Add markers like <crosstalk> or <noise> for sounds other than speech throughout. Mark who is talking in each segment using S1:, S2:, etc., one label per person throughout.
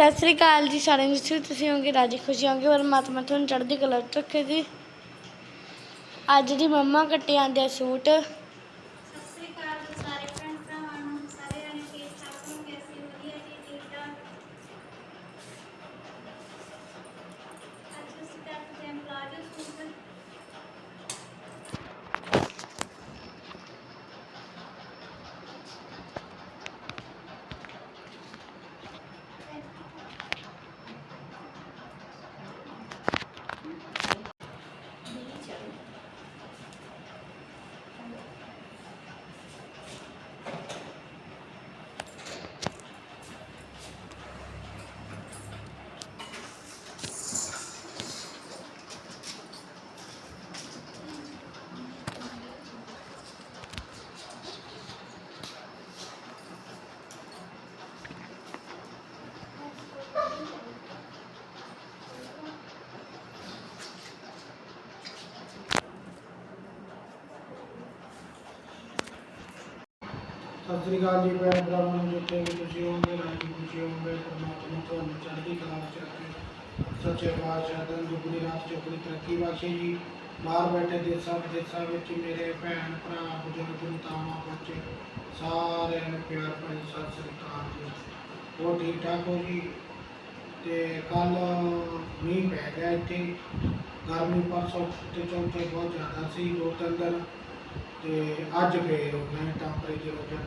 S1: ਸਤਿ ਸ੍ਰੀ ਅਕਾਲ ਜੀ ਸਾਰਿਆਂ ਨੂੰ, ਜਿੱਥੇ ਤੁਸੀਂ ਹੋਗੇ ਰਾਜੀ ਖੁਸ਼ੀ ਹੋਗੇ ਔਰ ਪਰਮਾਤਮਾ ਤੁਹਾਨੂੰ ਚੜ੍ਹਦੀ ਕਲਾ 'ਚ ਰੱਖੇ ਜੀ ਅੱਜ ਦੀ ਮੰਮਾ ਕੱਟੇ ਆਂਦੇ ਆ ਸੂਟ
S2: ਸਤਿ ਸ੍ਰੀ ਅਕਾਲ ਜੀ ਸਾਰੇ ਭੈਣ ਭਰਾਵਾਂ ਨੂੰ ਸਾਰੇ ਜਣੇ ਠੀਕ ਠਾਕ ਹੋਣਗੇ ਅਸੀਂ ਵਧੀਆ ਜੀ ਠੀਕ ਠਾਕ ਅੱਜ ਅਸੀਂ ਕਰਦੇ ਹਾਂ ਪਲਾਜੋ ਸੂਟ
S3: ਸਤਿ ਸ੍ਰੀ ਅਕਾਲ ਜੀ ਭੈਣ ਭਰਾਵਾਂ ਨੂੰ, ਜਿੱਥੇ ਵੀ ਤੁਸੀਂ ਹੋਵੋਗੇ ਰਾਜੀ ਖੁਸ਼ੀ ਹੋਵੋਗੇ। ਪਰਮਾਤਮਾ ਤੁਹਾਨੂੰ ਚੜ੍ਹਦੀ ਕਲਾ ਵਿੱਚ ਰੱਖੇ। ਸੱਚੇ ਪਾਤਸ਼ਾਹ ਦਿਨ ਦੁਗਣੀ ਰਾਤ ਚੌਗਣੀ ਤਰੱਕੀ ਬਖਸ਼ੇ ਜੀ। ਬਾਹਰ ਬੈਠੇ ਦੇਸਾਂ ਵਿਦੇਸਾਂ ਵਿੱਚ ਮੇਰੇ ਭੈਣ ਭਰਾ, ਬਜ਼ੁਰਗ ਮਾਤਾਵਾਂ ਬੱਚੇ ਸਾਰਿਆਂ ਨੂੰ ਪਿਆਰ ਭਰੀ ਸਤਿ ਸ੍ਰੀ ਅਕਾਲ ਜੀ। ਹੋਰ ਠੀਕ ਠਾਕ ਹੋ ਜੀ? ਤੇ ਕੱਲ ਮੀਂਹ ਪੈ ਗਿਆ ਇੱਥੇ। ਗਰਮੀ ਪਰਸੋਂ ਤੇ ਚੌਥੇ ਬਹੁਤ ਜ਼ਿਆਦਾ ਸੀ, ਦੋ ਤਿੰਨ ਦਿਨ। ਤੇ ਅੱਜ ਫੇਰ ਉਹਨਾਂ ਟੈਂਪਰੇਚਰ ਹੋ ਗਿਆ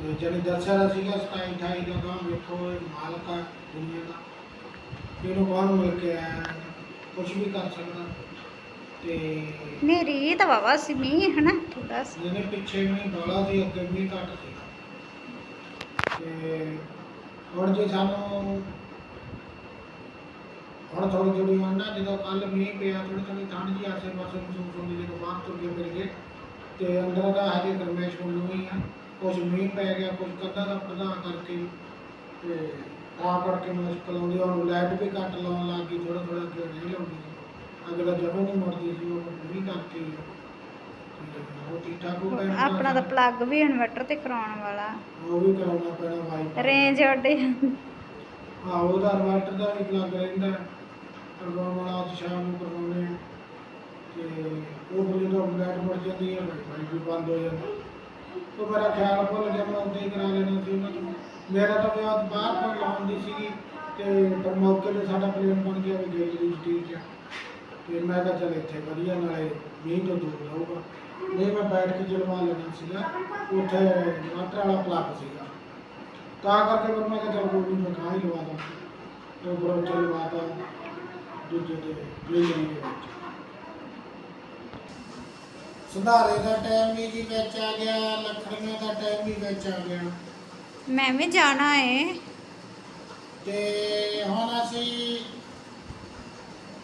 S3: ਦੱਸਿਆ ਤਾਂ ਸੀਗਾ 27 28 ਦਾ ਕੰਮ ਵੇਖੋ ਮਾਲਕ ਆ ਦੁਨੀਆ ਦਾ। ਇਹਨੂੰ ਕੌਣ ਮਿਲ ਕੇ ਆਇਆ ਕੁਝ ਵੀ ਕਰ ਸਕਦਾ। ਤੇ
S2: ਮੇਰੀ ਤਾਂ ਵਾਵਾ ਸੀ ਮੀਂਹ ਹਨਾ ਥੋੜਾ
S3: ਜਿਹਨੇ ਪਿੱਛੇ ਵੀ ਡੋਲਾ ਸੀ ਅੱਗੇ ਵੀ ਘੱਟ ਸੀ ਤੇ ਹੁਣ ਜੇ ਸਾਨੂੰ ਹੁਣ ਥੋੜੀ ਥੋੜੀ ਹੁਣ ਨਾ ਜਦੋਂ ਕੱਲ ਮੀਂਹ ਪਿਆ ਥੋੜੀ ਥੋੜੀ ਠੰਡ ਜੀ ਆਸੇ ਪਾਸੇ ਮਹਿਸੂਸ ਹੁੰਦੀ ਜਦੋਂ ਬਾਹਰ ਤੁਰ ਕੇ ਫਿਰ ਗਏ। ਤੇ ਅੰਦਰ ਦਾ ਹਜੇ ਗਰਮੈਸ਼ ਨੂੰ ਹੀ ਆ। ਕੁਝ ਮੀਂਹ ਪੈ ਗਿਆ ਕੁਝ ਕੱਦਾ ਦਾ ਪ੍ਰਧਾਨ ਕਰਕੇ ਤੇ ਤਾਂ ਕਰਕੇ ਮੁਸ਼ਕਲ ਆਉਂਦੀ ਹੁਣ ਲਾਈਟ ਵੀ ਘੱਟ ਲਾਉਣ ਲੱਗ ਗਈ ਥੋੜਾ ਥੋੜਾ ਅੱਗੇ ਨਹੀਂ ਲਾਉਂਦੀ। ਅਗਲਾ ਜਮਾ ਨਹੀਂ ਮੁੜਦੀ ਸੀ ਉਹ ਮੀਂਹ ਕਰਕੇ ਉਹ ਠੀਕ ਠਾਕ ਹੋ ਗਿਆ।
S2: ਆਪਣਾ ਤਾਂ ਪਲੱਗ ਵੀ ਇਨਵਰਟਰ ਤੇ ਕਰਾਉਣ ਵਾਲਾ।
S3: ਉਹ ਵੀ ਕਰਾਉਣਾ ਪੈਣਾ ਵਾਈਫਾਈ
S2: ਰੇਂਜ ਉੱਡੇ
S3: ਹਾਂ ਉਹਦਾ ਇਨਵਰਟਰ ਦਾ ਵੀ ਪਲੱਗ ਰਹਿੰਦਾ। ਕਰਵਾਉਣ ਵਾਲਾ ਅੱਜ ਸ਼ਾਮ ਨੂੰ ਕਰਵਾਉਣੇ। ਤੇ ਉਹ ਜਦੋਂ ਲਾਈਟ ਮੁੜ ਜਾਂਦੀ ਹੈ ਵਾਈਫਾਈ ਵੀ ਬੰਦ ਹੋ ਜਾਂਦਾ। ਉਹ ਮੇਰਾ ਖਿਆਲ ਭੁੱਲ ਗਿਆ ਮੈਂ ਉੱਤੇ ਹੀ ਕਰਾ ਲੈਣਾ ਸੀ ਉਹਨਾਂ ਤੋਂ। ਮੇਰਾ ਤਾਂ ਵਿਆਹ ਬਾਹਰ ਤੋਂ ਲਾਉਣ ਦੀ ਸੀਗੀ ਤੇ ਪਰ ਮੌਕੇ ਤੇ ਸਾਡਾ ਪਲੇਨ ਬਣ ਗਿਆ ਵੀ ਗੇਟ ਦੀ ਠੀਕ ਆ ਤੇ ਮੈਂ ਕਿਹਾ ਚੱਲ ਇੱਥੇ ਵਧੀਆ, ਨਾਲੇ ਮੀਂਹ ਤੋਂ ਦੂਰ ਰਹੂਗਾ। ਨਹੀਂ, ਮੈਂ ਬੈਠ ਕੇ ਜਲਵਾ ਲੈਣਾ ਸੀਗਾ। ਉੱਥੇ ਇਨਵਰਟਰ ਵਾਲਾ ਪਲੱਗ ਸੀਗਾ। ਤਾਂ ਕਰਕੇ ਫਿਰ ਮੈਂ ਕਿਹਾ ਚੱਲ ਕੋਈ ਨਹੀਂ, ਮੈਂ ਕਹਾਂ ਹੀ ਲਵਾ ਦਾਂ ਤੇ ਬਰੋ ਚੱਲ ਲਵਾਤਾ ਦੂਜੇ ਦੇ ਬਿਜਲੀ ਦੇ ਵਿੱਚ। ਸੁਧਾਰੇ ਦਾ ਟਾਈਮ ਵੀ ਜੀ ਵਿੱਚ ਆ ਗਿਆ ਲੱਖੜੀਆਂ ਦਾ ਟਾਈਮ ਵੀ ਵਿੱਚ ਆ ਗਿਆ।
S2: ਮੈਂ ਵੀ ਜਾਣਾ ਏ।
S3: ਤੇ ਹੁਣ ਅਸੀਂ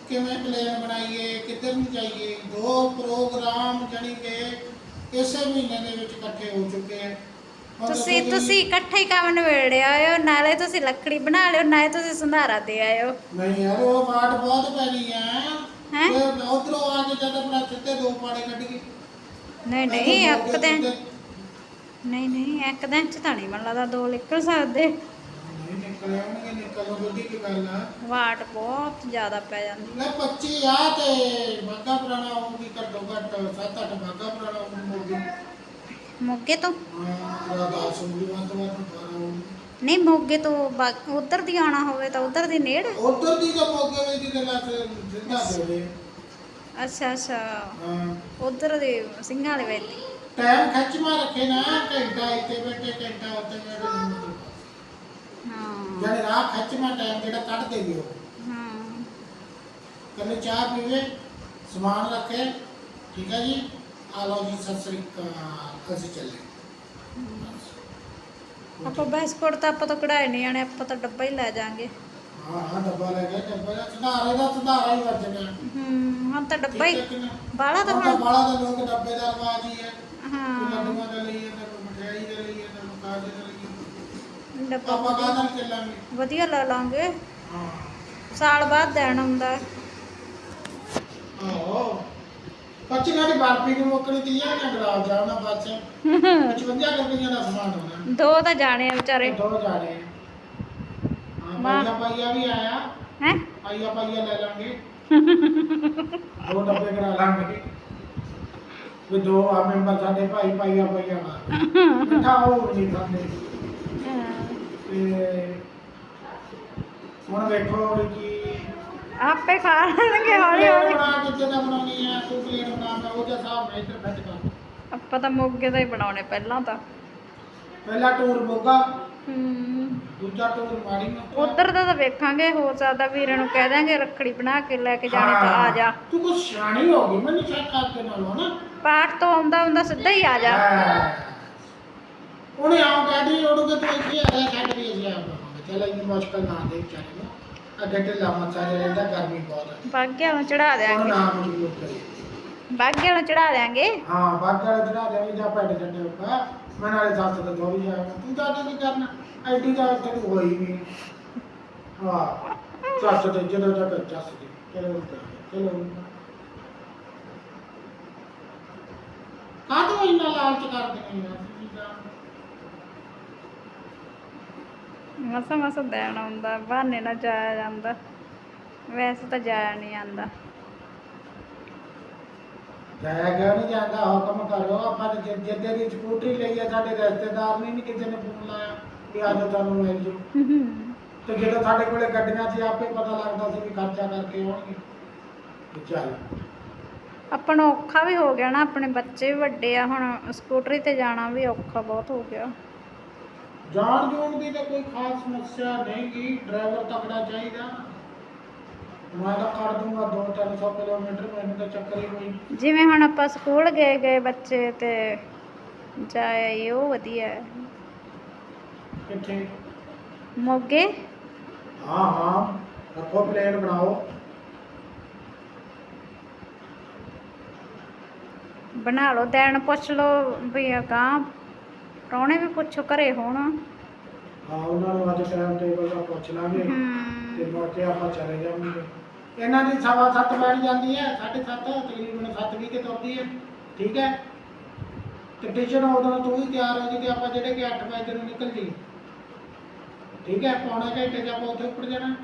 S3: ਕਿਵੇਂ ਪਲਾਨ ਬਣਾਈਏ ਕਿੱਧਰ ਨੂੰ ਜਾਈਏ? ਦੋ ਪ੍ਰੋਗਰਾਮ ਜਾਣੀ ਕਿ ਇਸੇ ਮਹੀਨੇ ਦੇ ਵਿੱਚ ਇਕੱਠੇ ਹੋ ਚੁੱਕੇ ਆ। ਹੁਣ
S2: ਤੁਸੀਂ
S3: ਦੱਸੋ ਜੀ,
S2: ਤੁਸੀਂ ਇਕੱਠੇ ਹੀ ਕੰਮ ਨਿਬੇੜੇ ਆਇਓ ਨਾਲੇ ਤੁਸੀਂ ਲੱਕੜੀ ਬਣਾ ਲਿਓ ਨਾਲੇ ਤੁਸੀਂ ਸੰਧਾਰਾ ਦੇ ਆਇਓ।
S3: ਨਹੀਂ ਯਾਰ ਉਹ ਬਾਟ ਬਹੁਤ ਪੈਣੀ ਆ।
S2: ਹੈਂ?
S3: ਤੇ ਉਧਰੋਂ ਆ ਕੇ ਜਦ ਆਪਣਾ ਸਿੱਧੇ ਦੋ ਪਾੜੇ ਕੱਢ ਗਏ
S2: ਨਹੀਂ ਨਹੀਂ ਇੱਕ ਦਿਨ ਨਹੀਂ ਨਹੀਂ ਇੱਕ ਦਿਨ ਚ ਤਾਂ ਨਹੀਂ ਮੈਨੂੰ ਲੱਗਦਾ ਦੋ ਨਿਕਲ ਸਕਦੇ।
S3: ਨਹੀਂ ਨਿਕਲ ਆਉਣਗੇ ਨਿਕਲ ਬੁੱਧੀ ਕੀ ਗੱਲ ਆ?
S2: ਵਾਟ ਬਹੁਤ ਜ਼ਿਆਦਾ ਪੈ ਜਾਂਦੀ।
S3: ਲੈ 25 ਆ ਤੇ ਬਾਗਾ ਪੁਰਾਣਾ ਹੋਊਗੀ ਘੱਟੋ ਘੱਟ 7-8 ਬਾਗਾ ਪੁਰਾਣਾ ਹੋਊਗੀ
S2: ਮੋਗੇ। ਤੋਂ?
S3: ਹਾਂ ਰਾਦਾ ਸੁਣੀ ਵਾਰ ਬਾਰਾ
S2: ਨਹੀਂ ਮੋਗੇ ਤੋਂ ਉਧਰ ਦੀ ਆਉਣਾ ਹੋਵੇ ਤਾਂ ਉਧਰ ਦੀ ਨੇੜ।
S3: ਉਧਰ ਦੀ ਤਾਂ ਮੋਗੇ ਵਿੱਚ ਦੀ ਗੱਲ ਜਿੰਦਾ ਦੇ
S2: ਅੱਛਾ ਅੱਛਾ।
S3: ਹਾਂ।
S2: ਉਧਰ ਦੇ ਸਿੰਘਾਂ ਵਾਲੇ ਵਿੱਚ
S3: ਟਾਈਮ ਖੱਚ ਮਾ ਰੱਖੇ ਨਾ ਘੰਟਾ ਇੱਥੇ ਬੈਠੇ ਘੰਟਾ ਉੱਥੇ ਬੈਠੇ।
S2: ਹਾਂ।
S3: ਜਿਹੜੇ ਰਾਹ ਖੱਚ ਮਾ ਟਾਈਮ ਜਿਹੜਾ ਕੱਢ ਦੇਗੇ ਉਹ।
S2: ਹਾਂ।
S3: ਕੱਲੇ ਚਾਹ ਪੀਵੇ ਸਮਾਨ ਰੱਖੇ ਠੀਕ ਹੈ ਜੀ? ਆ ਲਓ ਜੀ ਸਤਿ ਸ੍ਰੀ ਅਕਾਲ ਅਸੀਂ ਚੱਲੇ।
S2: ਆਪਾਂ ਬਿਸਕੁਟ ਤਾਂ ਆਪਾਂ ਤਾਂ ਕਢਾਏ ਨਹੀਂ ਆਣੇ ਆਪਾਂ ਤਾਂ ਡੱਬਾ ਹੀ ਲੈ ਜਾਾਂਗੇ।
S3: ਹਾਂ ਹਾਂ ਡੱਬਾ ਲੈ ਗਿਆ ਡੱਬਾ ਦਾ ਸੁਧਾਰੇ ਦਾ ਸੁਧਾਰਾ ਹੀ ਵੱਜਣਾ
S2: ਹੂੰ ਹੁਣ ਤਾਂ ਡੱਬਾ ਹੀ
S3: ਠੀਕ ਹੈ ਕਿ ਨਾ?
S2: ਬਾਹਲਾ ਤਾਂ
S3: ਹੁਣ ਤਾਂ
S2: ਹੁਣ
S3: ਬਾਹਲਾ ਤਾਂ ਲੋਕ ਡੱਬੇ ਦਾ ਰਵਾਜ ਹੀ ਹੈ। ਕੋਈ
S2: ਹਾਂ
S3: ਲੱਡੂਆਂ ਦਾ ਲਈਏ ਤਾਂ ਕੋਈ ਮਠਿਆਈ ਦਾ ਲਈਏ ਤਾਂ ਕੋਈ ਕਾਜੇ ਦਾ ਲਈਏ
S2: ਡੱਬਾ
S3: ਆਪਾਂ
S2: ਵਧੀਆ-
S3: ਕਾਹਦਾ ਚੱਲਾਂਗੇ?
S2: ਵਧੀਆ ਲੈ ਲਾਂਗੇ।
S3: ਹਾਂ।
S2: ਸਾਲ ਬਾਅਦ ਦੇਣ ਆਉਂਦਾ।
S3: ਆਹੋ। ਦੀ ਬਰਫੀ ਨੂੰ ਮੁੱਕਣੀ ਤੀ ਆ ਨਾ ਗੁਲਾਬ ਜਾਮਨਾ ਬਾਅਦ ਚ 55 ਰੁਪਈਆ ਦਾ ਸਮਾਨ ਹੋਣਾ।
S2: ਦੋ ਤਾਂ ਜਾਣੇ ਆ ਵਿਚਾਰੇ।
S3: ਦੋ ਜਾਣੇ ਆ। ਹਾਂ ਪਾਈਆ ਪਾਈਆ ਵੀ ਆਇਆ।
S2: ਹੈ?
S3: ਪਾਈਆ ਪਾਈਆ ਲੈ ਲਾਂਗੇ। <laughs> ਦੋ ਡੱਬੇ ਕਰਾ ਲਾਂਗੇ। ਵੀ ਦੋ ਆ ਮੈਂਬਰ ਸਾਡੇ ਭਾਈ ਪਾਈਆ ਪਾਈਆ ਨਾਲ। ਮਿੱਠਾ ਉਹ ਵੀ ਨਹੀਂ ਖਾਂਦੇ। ਤੇ ਹੁਣ ਵੇਖੋ ਵੀ ਕੀ
S2: ਆਪੇ ਖਾ ਲੈਣਗੇ ਹੌਲੀ ਹੌਲੀ।
S3: ਬਣਾ ਕੇ ਜਿੱਦਾਂ ਬਣਾਉਣੀ ਆ ਤੂੰ ਪਲੇਟ ਬਣਾ ਕੇ ਉਹਦੇ ਹਿਸਾਬ ਨਾਲ ਇੱਧਰ ਫਿੱਟ ਕਰ।
S2: ਆਪਾਂ ਤਾਂ ਮੋਗੇ ਦਾ ਹੀ ਬਣਾਉਣੇ ਪਹਿਲਾਂ ਤਾਂ।
S3: ਪਹਿਲਾ ਟੂਰ ਮੋਗਾ
S2: ਹੂੰ।
S3: ਦੂਜਾ ਟੂਰ ਮਾੜੀ ਮੋਗਾ
S2: ਉਧਰ ਦਾ ਤਾਂ ਵੇਖਾਂਗੇ ਹੋ ਸਕਦਾ ਵੀਰੇ ਨੂੰ ਕਹਿ ਦਾਂਗੇ ਰੱਖੜੀ ਬਣਾ ਕੇ ਲੈ ਕੇ ਜਾਣੀ ਤਾਂ ਆ ਜਾ।
S3: ਤੂੰ ਕੁਛ ਸਿਆਣੀ ਹੋ ਗਈ ਮੈਨੂੰ ਚੈੱਕ ਕਰਕੇ ਨਾਲ ਹੋ ਨਾ
S2: ਪਾਠ ਤੋਂ ਆਉਂਦਾ ਹੁੰਦਾ ਸਿੱਧਾ ਹੀ ਆ ਜਾ।
S3: ਉਹਨੇ ਆਉਂ ਕਹਿਦੀ ਉਹਨੂੰ ਕਿ ਤੂੰ ਇੱਥੇ ਆ ਜਾ ਛੱਡ ਵੀ ਅਸੀਂ ਆਉਂਦਾ ਚੱਲ ਇੰਨੀ ਮੁਸ਼ਕਲ ਨਾ ਦੇ ਵਿਚਾਰੇ ਨੂੰ। ਅੱਗੇ ਢਿੱਲਾ ਮੱਚਾ ਜਿਹਾ ਰਹਿੰਦਾ ਗਰਮੀ ਬਹੁਤ ਹੈ
S2: ਬਾਗਿਆਂ ਨੂੰ ਚੜਾ ਦਿਆਂਗੇ।
S3: ਨਾ ਮਜਬੂਰ ਕਰੀ
S2: ਬਾਗਿਆਂ ਨੂੰ ਚੜਾ ਦਿਆਂਗੇ।
S3: ਹਾਂ ਬਾਗਾ ਜਿਹੜਾ ਦੇਵੀ ਜਾਂ ਪੈਡ ਜੱਟੇ ਉੱਪਰ। ਮੈਂ ਨਾਲੇ ਸੱਸ ਤੇ ਥੋੜੀ ਜਾ ਤੂੰ ਜਾ ਕੇ ਕੀ ਕਰਨਾ ਐਡੀ ਦਾ ਇੱਥੇ ਤੂੰ ਹੋਈ ਨਹੀਂ। ਹਾਂ ਸੱਸ ਤੇ ਜਦੋਂ ਤੱਕ ਚੱਸ ਦੀ ਚਲੋ ਚਲੋ ਕਾਹ ਤੋਂ ਇੰਨਾ ਲਾਲਚ ਕਰਦੇ ਨੇ ਯਾਰ ਤੁਸੀਂ ਤਾਂ?
S2: ਮਸਾ ਮਸਾ ਦੇਣ ਆਉਂਦਾ ਬਹਾਨੇ ਨਾਲ ਜਾਇਆ ਜਾਂਦਾ। ਵੈਸੇ ਤਾਂ ਜਾਇਆ ਨਹੀਂ ਜਾਂਦਾ।
S3: ਜਾਇਆ ਗਿਆ ਨਹੀਂ ਜਾਂਦਾ ਹੁਕਮ ਕਰੋ ਆਪਾਂ ਜਿ- ਜਿੱਦੇ ਦੀ ਸਕੂਟਰੀ ਲਈ ਆ ਸਾਡੇ ਰਿਸ਼ਤੇਦਾਰ ਨਹੀਂ ਕਿਸੇ ਨੇ ਫੋਨ ਲਾਇਆ ਕਿ ਅੱਜ ਤੁਹਾਨੂੰ ਮਿਲ ਜੂ। ਤੇ ਜਦੋਂ ਸਾਡੇ ਕੋਲੇ ਗੱਡੀਆਂ ਸੀ ਆਪੇ ਪਤਾ ਲੱਗਦਾ ਸੀ ਵੀ ਖਰਚਾ ਕਰਕੇ ਆਉਣਗੇ। ਤੇ ਚੱਲ।
S2: ਆਪਾਂ ਨੂੰ ਔਖਾ ਵੀ ਹੋ ਗਿਆ ਨਾ ਆਪਣੇ ਬੱਚੇ ਵੀ ਵੱਡੇ ਆ ਹੁਣ ਸਕੂਟਰੀ ਤੇ ਜਾਣਾ ਵੀ ਔਖਾ ਬਹੁਤ ਹੋ ਗਿਆ।
S3: ਜਾਣ ਜੂਣ ਦੀ ਤਾਂ ਕੋਈ ਖਾਸ ਸਮੱਸਿਆ ਨਹੀਂ ਗੀ ਡਰਾਈਵਰ ਤਕੜਾ ਚਾਹੀਦਾ। ਮੈਂ ਤਾਂ ਕਰ ਦੂੰਗਾ 2-300 ਕਿਲੋਮੀਟਰ ਮੈਨੂੰ ਤਾਂ ਚੱਕਰ ਹੀ ਕੋਈ।
S2: ਜਿਵੇਂ ਹੁਣ ਆਪਾਂ ਸਕੂਲ ਗਏ ਗਏ ਬੱਚੇ ਤੇ ਜਾਏ ਉਹ ਵਧੀਆ। ਹੈ
S3: ਕਿੱਥੇ?
S2: ਮੋਗੇ?
S3: ਹਾਂ ਹਾਂ ਰੱਖੋ ਪਲੇਨ ਬਣਾਓ।
S2: ਬਣਾ ਲਓ ਦੇਣ ਪੁੱਛ ਲਓ ਵੀ ਅਗਾਂਹ ਪ੍ਰਾਹੁਣੇ ਵੀ ਪੁੱਛੋ ਘਰੇ ਹੋਣ।
S3: ਹਾਂ ਉਹਨਾਂ ਨੂੰ ਅੱਜ ਟਾਈਮ ਟੇਬਲ ਦਾ ਪੁੱਛ ਲਾਂਗੇ ਤੇ ਮੁੜ ਕੇ ਆਪਾਂ ਚਲੇ ਜਾਵਾਂਗੇ। ਇਹਨਾਂ ਦੀ ਸਵਾ ਸੱਤ ਬੈਠ ਜਾਂਦੀ ਹੈ, ਸਾਢੇ ਸੱਤ ਤਕਰੀਬਨ ਸੱਤ ਵੀਹ ਤੁਰਦੀ ਹੈ। ਠੀਕ ਹੈ? ਤੇ ਟਿਸ਼ਨ ਉਦੋਂ ਤੂੰ ਹੀ ਤਿਆਰ ਹੋ ਜੀ ਤੇ ਆਪਾਂ ਜਿਹੜੇ ਕਿ 8 ਵਜੇ ਨੂੰ ਨਿਕਲ ਜੀ ਠੀਕ ਹੈ? ਪੌਣਾ ਘੰਟੇ ਚ ਆਪਾਂ ਉੱਥੇ ਉੱਪਰ ਜਾਣਾ।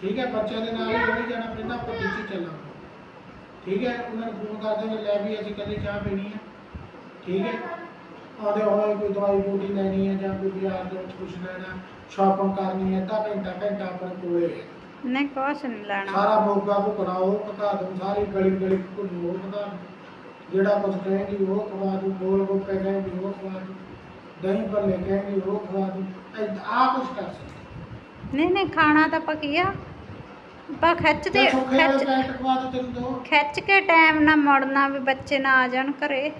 S3: ਠੀਕ ਹੈ? ਬੱਚਿਆਂ ਦੇ ਨਾਲ ਹੀ ਜਾਣਾ ਪੈਂਦਾ, ਆਪਾਂ ਪਿੱਛੇ ਚੱਲਾਂਗੇ। ਠੀਕ ਹੈ? ਉਹਨਾਂ ਨੂੰ ਫੋਨ ਕਰ ਦੇਣਗੇ ਲੈ ਵੀ ਅਸੀਂ ਕੱਲੀ ਚਾਹ ਪੀਣੀ ਹੈ। ਠੀਕ ਹੈ? ਆਦੇ ਹੋਏ ਕੋਈ ਦਵਾਈ ਬੂਟੀ ਲੈਣੀ ਹੈ ਜਾਂ ਕੋਈ ਬਾਜ਼ਾਰ ਦੇ ਵਿੱਚ ਕੁਝ ਲੈਣਾ ਸ਼ਾਪਿੰਗ ਕਰਨੀ ਹੈ, ਅੱਧਾ ਘੰਟਾ ਘੰਟਾ ਆਪਣੇ ਕੋਲੇ
S2: ਨਹੀਂ ਕੁਛ ਨਹੀਂ ਲੈਣਾ।
S3: ਸਾਰਾ ਮੋਗਾ ਭੁਕਣਾ ਉਹ ਪਕਾ ਦੂੰ ਸਾਰੀ ਗਲੀ ਗਲੀ ਘੁੰਮੂ ਉਹ ਪਕਾ ਦੂੰ ਜਿਹੜਾ ਕੁਝ ਕਹੇਗੀ ਉਹ ਖਵਾ ਦੂੰ ਗੋਲ ਗੱਪੇ ਕਹੇਗੀ ਉਹ ਖਵਾ ਦੂੰ। ਦਹੀਂ ਭੱਲੇ ਕਹੇਗੀ ਉਹ ਖਵਾ ਦੂੰ। ਆ ਕੁਝ ਕਰ ਸਕਦਾ।
S2: ਨਹੀਂ ਨਹੀਂ ਖਾਣਾ ਤਾਂ ਆਪਾਂ ਕੀ ਆ? ਆਪਾਂ ਖਿੱਚਦੇ
S3: ਤੇ ਸੁੱਖੇ ਵਾਲੇ
S2: ਖਿੱਚ
S3: ਪੈਕਟ ਖਵਾ ਦੂੰ ਤੈਨੂੰ ਦੋ।
S2: ਖਿੱਚ ਕੇ ਟਾਈਮ ਨਾਲ ਮੁੜਨਾ ਵੀ ਬੱਚੇ ਨਾ ਆ ਜਾਣ ਘਰੇ।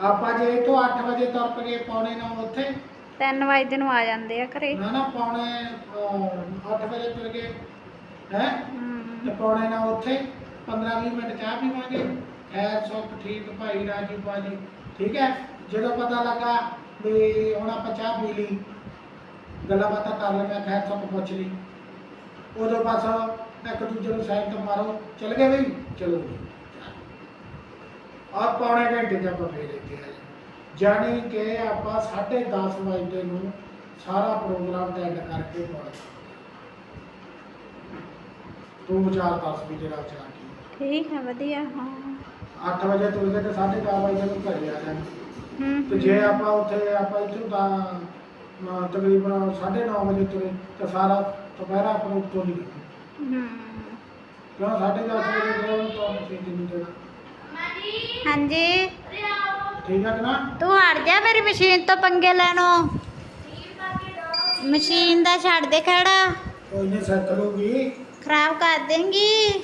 S3: ਆਪਾਂ ਜੇ ਇੱਥੋਂ 8 ਵਜੇ ਤੁਰ ਪਏ ਪੌਣੇ 9 ਉੱਥੇ।
S2: 3 ਵਜੇ ਨੂੰ ਆ ਜਾਂਦੇ ਆ ਘਰੇ।
S3: ਨਾ ਨਾ ਪੌਣੇ 8 ਵਜੇ ਤੁਰ ਗਏ ਹੈ? ਤੇ ਪੌਣੇ ਨਾਲ ਉੱਥੇ 15-20 ਮਿੰਟ ਚਾਹ ਪੀਵਾਂਗੇ। ਖੈਰ ਸੁੱਖ ਠੀਕ ਭਾਈ ਰਾਜੂ ਬਾਜੀ ਠੀਕ ਹੈ? ਜਦੋਂ ਪਤਾ ਲੱਗਾ ਵੀ ਹੁਣ ਆਪਾਂ ਚਾਹ ਪੀ ਲਈ ਗੱਲਾਂ ਬਾਤਾਂ ਕਰ ਲਈਆਂ ਖੈਰ ਸੁੱਖ ਪੁੱਛ ਲਈ। ਉਦੋਂ ਬਸ ਇੱਕ ਦੂਜੇ ਨੂੰ ਸਾਈਡ ਤੇ ਮਾਰੋ ਚਲ ਗਏ ਬਈ? ਚਲੋ ਆ ਪੌਣੇ ਘੰਟੇ ਚ ਆਪਾਂ ਫੇਰ ਇੱਥੇ ਆ ਜਾਣੀ ਕਿ ਆਪਾਂ 10:30 ਵਜੇ ਨੂੰ ਸਾਰਾ ਪ੍ਰੋਗਰਾਮ ਤੇ ਐਡ ਕਰਕੇ ਪਹੁੰਚ ਤੂੰ ਚਾਰ 10 ਵੀ ਜਿਹੜਾ ਕੀ
S2: ਠੀਕ ਹੈ ਵਧੀਆ ਹਾਂ।
S3: 8 ਵਜੇ ਤੁਰ ਕੇ ਤੇ 4:30 ਵਜੇ ਨੂੰ ਘਰੇ ਆ ਜਾਣਾ। ਤੇ ਜੇ ਆਪਾਂ ਉੱਥੇ ਆਪਾਂ ਇੱਥੋਂ ਤਾਂ ਅਹ, ਤਕਰੀਬਨ 9:30 ਵਜੇ ਤੁਰੇ ਤਾਂ ਸਾਰਾ ਦੁਪਹਿਰਾ ਆਪਣਾ ਉੱਤੋਂ ਨਹੀਂ
S2: ਹਮ।
S3: ਕਿਉਂ? 10:30 ਵਜੇ ਗਏ ਤਾਂ ਅਸੀਂ ਕਿੰਨੀ ਦੇਰ
S2: ਹਾਂਜੀ।
S3: ਠੀਕ ਹੈ ਕਿ ਨਾ?
S2: ਤੂੰ ਹਟ ਜਾ ਮੇਰੀ ਮਸ਼ੀਨ ਤੋਂ ਪੰਗੇ ਲੈਣੋ ਮਸ਼ੀਨ ਦਾ ਛੱਡ ਦੇ ਖੜਾ।
S3: ਕੋਈ ਨਹੀਂ ਸੈੱਟ ਲੂਗੀ
S2: ਖਰਾਬ ਕਰ ਦੇਂਗੀ।